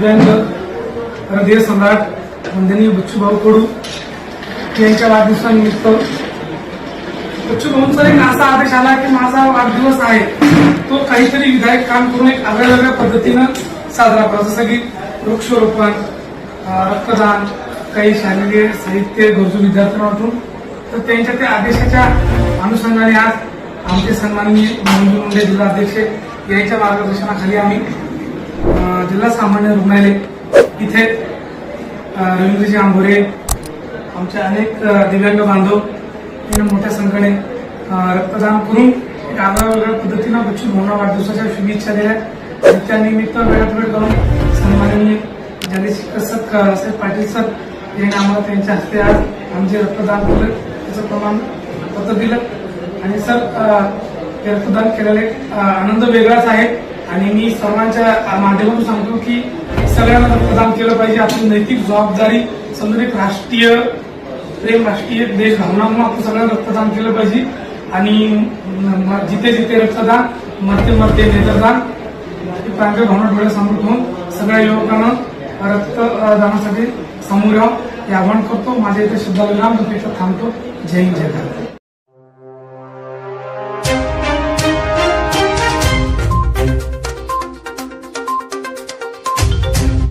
हृदय सम्राट वंदनीय बच्चूभाऊ कडू यांच्या वाढदिवसानिमित्त. बच्चूभाऊंचा एक असा आदेश आला की माझा वाढदिवस आहे. तो काहीतरी विधायक काम करून एक आगळ्या वेगळ्या पद्धतीनं साजरा करा जसं की वृक्षारोपण रक्तदान काही शालेय साहित्य गरजू विद्यार्थ्यांना वाटून. तर त्यांच्या त्या आदेशाच्या अनुषंगाने आज आमचे सन्माननीय मंजू मुंडे जिल्हाध्यक्ष यांच्या मार्गदर्शनाखाली आम्ही जिल्हा सामान्य रुग्णालय. इथे रवींद्रजी आंभोरे आमचे अनेक दिव्यांग बांधव यांनी मोठ्या संख्येने रक्तदान करून एक आगळ्या वेगळ्या पद्धतीनं बच्चू भावना वाढदिवसाच्या शुभेच्छा दिल्या आणि त्यानिमित्त वेळात वेळ करून सन्माननीय ज्याने चिकित्सक साहेब पाटील सर यांनी आम्हाला त्यांच्या हस्ते आज आमचे रक्तदान केलं. त्याचं प्रमाण पत्र दिलं. आणि सर ते रक्तदान केलेले एक आनंद वेगळाच आहे. आणि मी सर्वांच्या माध्यमातून सांगतो की सगळ्यांना रक्तदान केलं पाहिजे. आपली नैतिक जबाबदारी समजून एक राष्ट्रीय प्रेम राष्ट्रीय देश भावना म्हणून आपण सगळ्यांना रक्तदान केलं पाहिजे. आणि जिथे जिथे रक्तदान मरते मरते नेत्रदान प्रांत प्रांतीय भावना डोळ्यासमोर ठेवून सगळ्या युवकांना रक्तदानासाठी समोर यावं. हे आवाहन करतो. माझ्या इथे सुद्धा विराम थांबतो. जय हिंद जय भारत.